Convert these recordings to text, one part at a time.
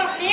だって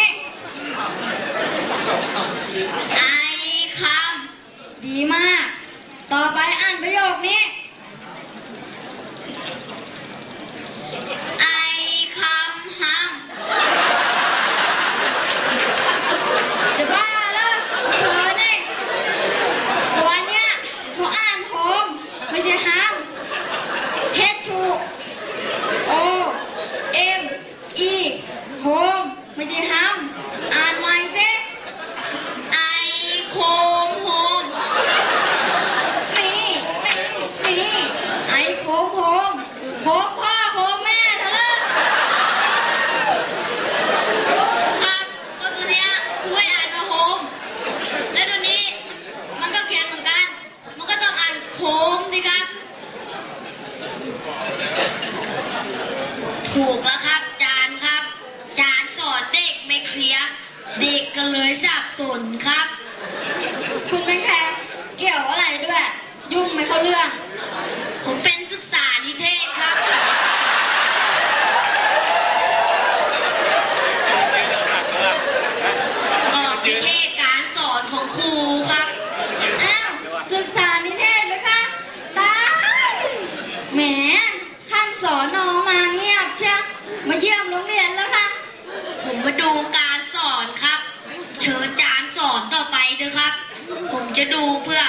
ดูเพื่อ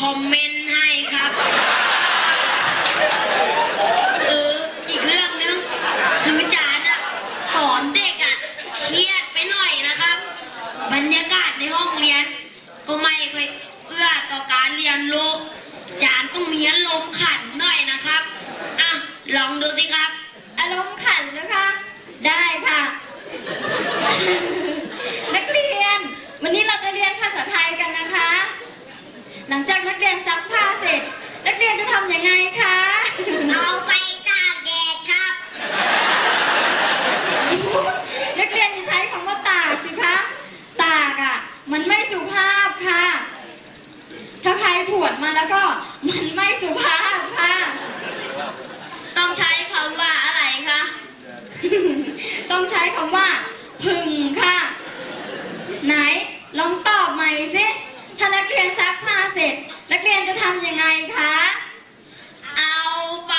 คอมเมนต์ให้ครับ เออ อีกเรื่องนึง คือจานอะสอนเด็กอะเครียดไปหน่อยนะครับ บรรยากาศในห้องเรียน ก็ไม่ค่อยเอื้อต่อการเรียนรู้จานต้องมีอารมณ์ขันหน่อยนะครับ อะ ลองดูสิครับ อารมณ์ขันนะคะ ได้ค่ะ สุภาพค่ะ ต้องใช้คำว่าอะไรคะ ต้องใช้คำว่า พึงค่ะ ไหนลองตอบใหม่สิถ้านักเรียนซักผ้าเสร็จ นักเรียนจะทำยังไงคะ เอาไป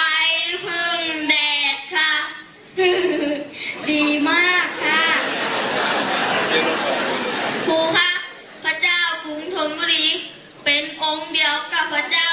พึงแดดค่ะ ดีมากค่ะ ครูคะพระเจ้ากรุงธนบุรีเป็นองค์เดียวกับพระเจ้า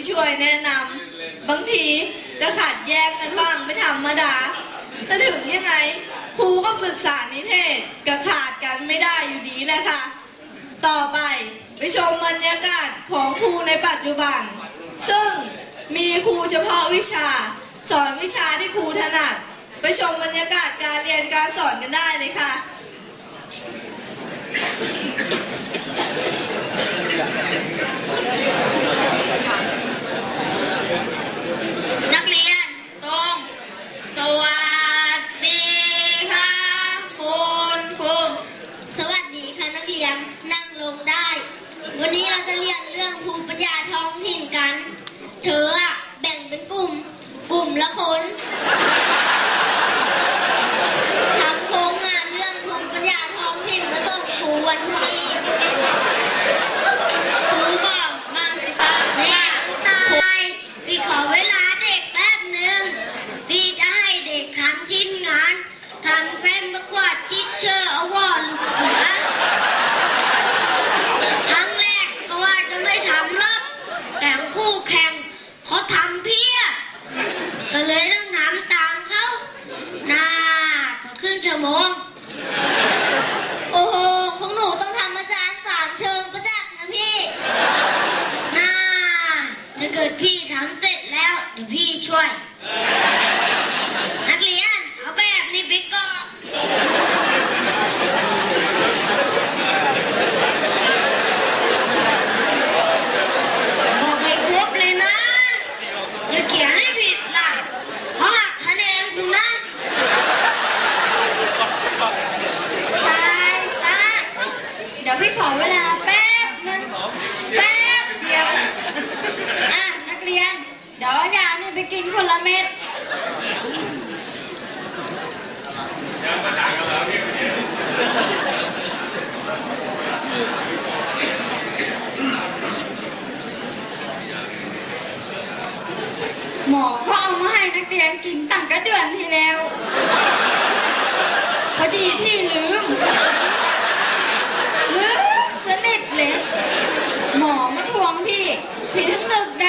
ที่ช่วยแนะนำบางทีจะขาดแย้งกันบ้างไม่ธรรมดาแต่ถึงยังไงครูก็ศึกษานิเทศก็ขาดกันไม่ได้อยู่ดีแหละค่ะ ต่อไปไปชมบรรยากาศของครูในปัจจุบัน ซึ่งมีครูเฉพาะวิชา สอนวิชาที่ครูถนัดไปชมบรรยากาศการเรียนการสอนกันได้เลยค่ะ didn't know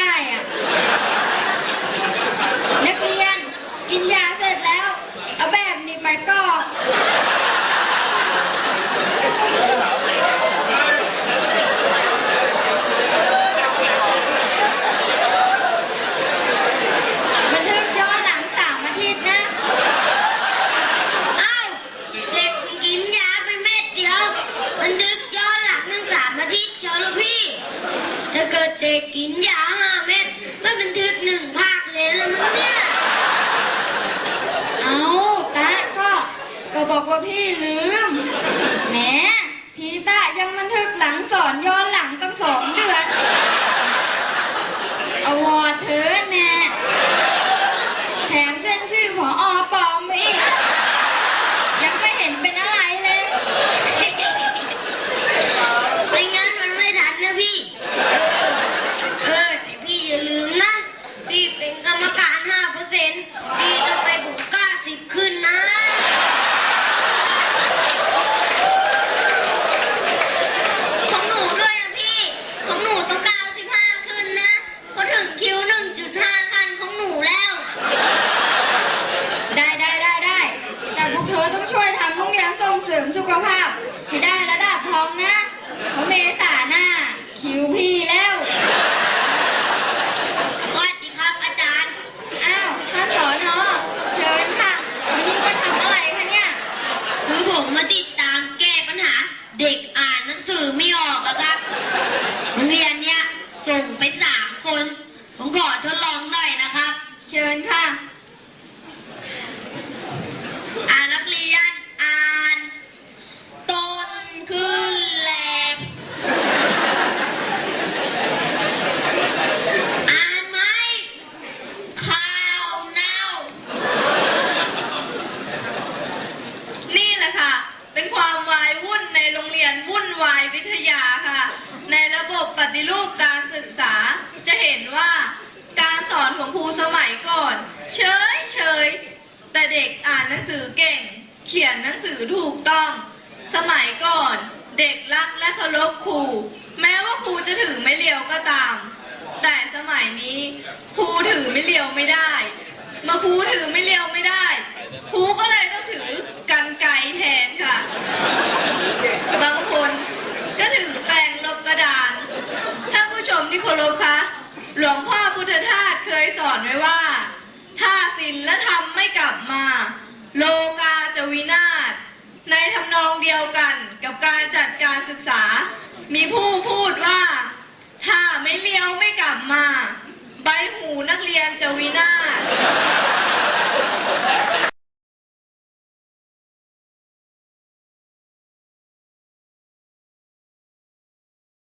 บอกว่าพี่ลืม มัยก่อน เด็กรักและเคารพครู แม้ว่าครูจะถือไม่เลียวก็ตาม แต่สมัยนี้ครูถือไม่เลียวไม่ได้ มาครูถือไม่เลียวไม่ได้ครูก็เลยต้องถือกันไกแทนค่ะ บางคนก็ถือแปรงลบกระดานท่านผู้ชมที่เคารพคะหลวงพ่อพุทธทาสเคยสอนไว้ว่า ถ้าศีลและธรรมไม่กลับมา โลกาจะวินาศในทำนองเดียวกัน กับการจัดการศึกษา มีผู้พูดว่า ถ้าไม่เลี้ยวไม่กลับมา ใบหูนักเรียนจะวินาศ